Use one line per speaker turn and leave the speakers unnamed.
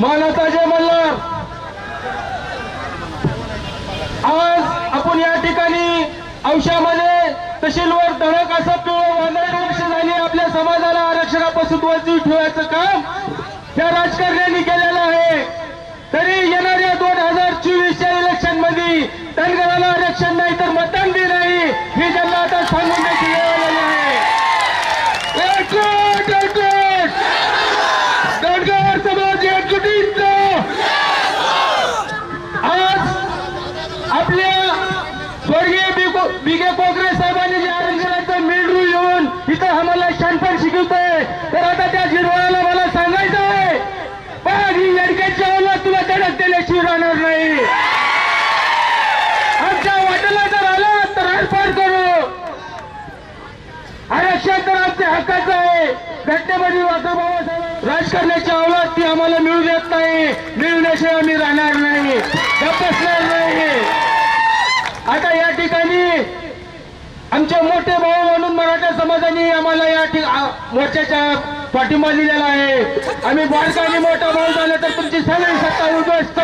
मानाचा जय मल्हार. आज आपण या ठिकाणी औषधामध्ये तहसीलवर धडक असं पिवळं झाली आपल्या समाजाला आरक्षणापासून वंचित ठेवायचं काम त्या राजकारण्या आपल्या स्वर्गीय बिगे कोकरे साहेबांनी जे आरक्षणाचं मेंढरू येऊन इथं आम्हाला शानपण शिकवतोय. तर आता त्या जिरवाळाला मला सांगायचं आहे पण ही लडक्याची अवलाद तुला धडक दिल्याशिवाय राहणार नाही. आमच्या वाटेला जर आला तर हरपार करू. आरक्षण तर आमच्या हक्काचं आहे. घटनेमध्ये वाचा बाबासाहेब राजकारणाची अवलाद ती आम्हाला मिळू देत नाही. मिळवण्याशिवाय आम्ही राहणार नाही गप्पसणार नाही आता या ठिकाणी आमचे मोठे भाऊ म्हणून मराठा समाजाने आम्हाला या मोर्चाच्या पाठिंबा दिलेला आहे. आम्ही बारकाने मोठा भाऊ झाला तर तुमची सगळी सत्ता उद्ध्वस्त